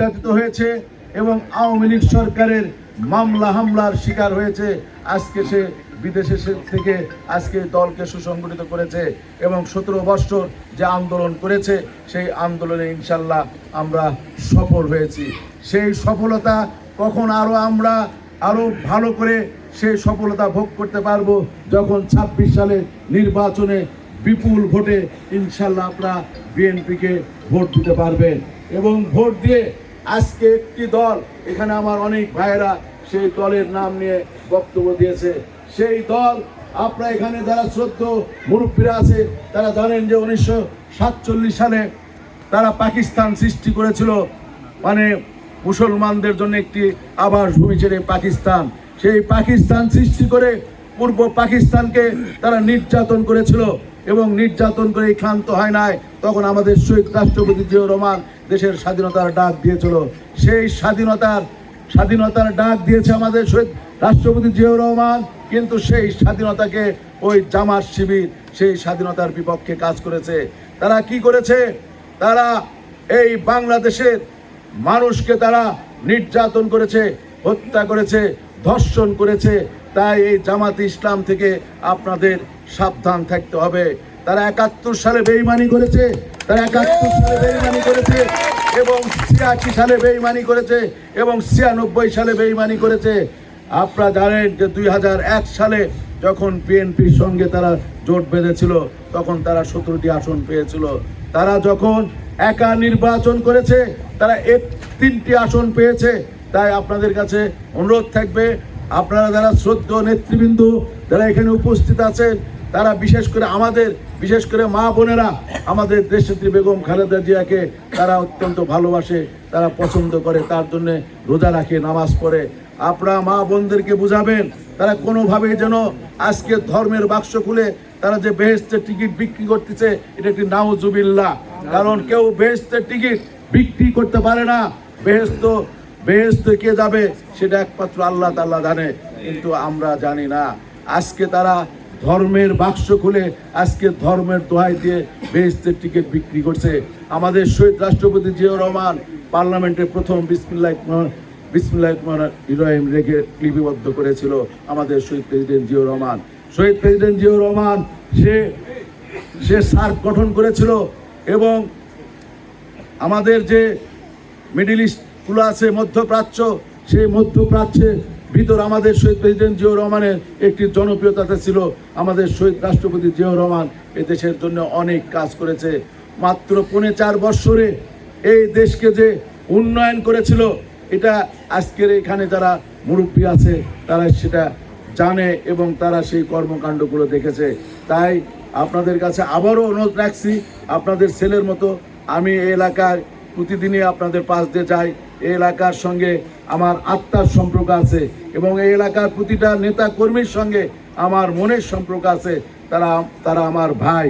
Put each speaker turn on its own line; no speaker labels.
নির্যাতিত হয়েছে এবং আওয়ামী লীগ সরকারের মামলা হামলার শিকার হয়েছে। আজকে সে বিদেশে থেকে আজকে দলকে সুসংগঠিত করেছে এবং সতেরো বছর যে আন্দোলন করেছে, সেই আন্দোলনে ইনশাল্লাহ আমরা সফল হয়েছি। সেই সফলতা কখন আরও আমরা আরও ভালো করে সেই সফলতা ভোগ করতে পারব যখন ছাব্বিশ সালে নির্বাচনে বিপুল ভোটে ইনশাল্লাহ আপনারা বিএনপিকে ভোট দিতে পারবেন। এবং ভোট দিয়ে আজকে একটি দল, এখানে আমার অনেক ভাইয়েরা সেই দলের নাম নিয়ে বক্তব্য দিয়েছে। সেই দল, আপনারা এখানে যারা শ্রদ্ধ মুরব্বীরা আছে, তারা জানেন যে উনিশশো সাতচল্লিশ সালে তারা পাকিস্তান সৃষ্টি করেছিল। মানে মুসলমানদের জন্য একটি আবাস ভূমি ছেড়ে পাকিস্তান। সেই পাকিস্তান সৃষ্টি করে পূর্ব পাকিস্তানকে তারা নির্যাতন করেছিল। এবং নির্যাতন করে ক্লান্ত হয় নাই, তখন আমাদের শহীদ রাষ্ট্রপতি জিয়াউর রহমান দেশের স্বাধীনতার ডাক দিয়েছিল। সেই স্বাধীনতার স্বাধীনতার ডাক দিয়েছে আমাদের শহীদ রাষ্ট্রপতি জিয়াউর রহমান, কিন্তু সেই স্বাধীনতাকে ওই জামাত শিবির, সেই স্বাধীনতার বিপক্ষে কাজ করেছে। তারা কি করেছে? তারা এই বাংলাদেশের মানুষকে তারা নির্যাতন করেছে, হত্যা করেছে, ধর্ষণ করেছে তাই এই জামাত ইসলাম থেকে আপনাদের সাবধান থাকতে হবে। তারা একাত্তর সালে বেইমানি করেছে, তারা একাত্তর সালে বেইমানি করেছে এবং ছিয়াশি সালে বেইমানি করেছে এবং ছিয়ানব্বই সালে বেইমানি করেছে। আপনারা জানেন যে দুই হাজার এক সালে যখন বিএনপির সঙ্গে তারা জোট বেঁধেছিল, তখন তারা সতেরোটি আসন পেয়েছিল। তারা যখন একা নির্বাচন করেছে, তারা এক তিনটি আসন পেয়েছে। তাই আপনাদের কাছে অনুরোধ থাকবে আপনারা যারা শ্রদ্ধ নেতৃবৃন্দ, যারা এখানে উপস্থিত আছেন, তারা বিশেষ করে আমাদের, বিশেষ করে মা বোনেরা, আমাদের দেশনেত্রী বেগম খালেদা জিয়াকে তারা অত্যন্ত ভালোবাসে, তারা পছন্দ করে, তার জন্য রোজা রাখে, নামাজ পড়ে। আপনারা মা বোনদেরকে বুঝাবেন, তারা কোনোভাবে যেন আজকে ধর্মের বাক্স খুলে তারা যে বেহেস্তের টিকিট বিক্রি করতেছে, এটা একটি নাউজুবিল্লাহ। কারণ কেউ বেহেস্তের টিকিট বিক্রি করতে পারে না। বেহেস্ত বেহেস্ত কে যাবে সেটা একমাত্র আল্লাহ তাল্লাহ জানে, কিন্তু আমরা জানি না। আজকে তারা ধর্মের বাক্স খুলে আজকে ধর্মের দোহাই দিয়ে বেহেস্তের টিকিট বিক্রি করছে। আমাদের শহীদ রাষ্ট্রপতি জিয়াউর রহমান পার্লামেন্টে প্রথম বিসমিল্লাহ বিসমিল্লাহ ইব্রাহিম রেখে লিপিবদ্ধ করেছিল আমাদের শহীদ প্রেসিডেন্ট জিয়াউর রহমান। শহীদ প্রেসিডেন্ট জিয়াউর রহমান সে সে সার্ক গঠন করেছিল এবং আমাদের যে মিডিল ইস্টগুলো আছে মধ্যপ্রাচ্য, সেই মধ্যপ্রাচ্যের ভিতর আমাদের শহীদ প্রেসিডেন্ট জিয়াউর রহমানের একটি জনপ্রিয়তাতে ছিল আমাদের শহীদ রাষ্ট্রপতি জিয়াউর রহমান। এ দেশের জন্য অনেক কাজ করেছে। মাত্র পৌনে চার বৎসরে এই দেশকে যে উন্নয়ন করেছিল, এটা আজকের এখানে যারা মুরব্বী আছে, তারা সেটা জানে এবং তারা সেই কর্মকাণ্ডগুলো দেখেছে। তাই আপনাদের কাছে আবারও অনুরোধ রাখছি, আপনাদের ছেলের মতো আমি এই এলাকার প্রতিদিনই আপনাদের পাশ দিয়ে যাই। এই এলাকার সঙ্গে আমার আত্মার সম্পর্ক আছে এবং এই এলাকার প্রতিটা নেতা কর্মীর সঙ্গে আমার মনের সম্পর্ক আছে, তারা তারা আমার ভাই।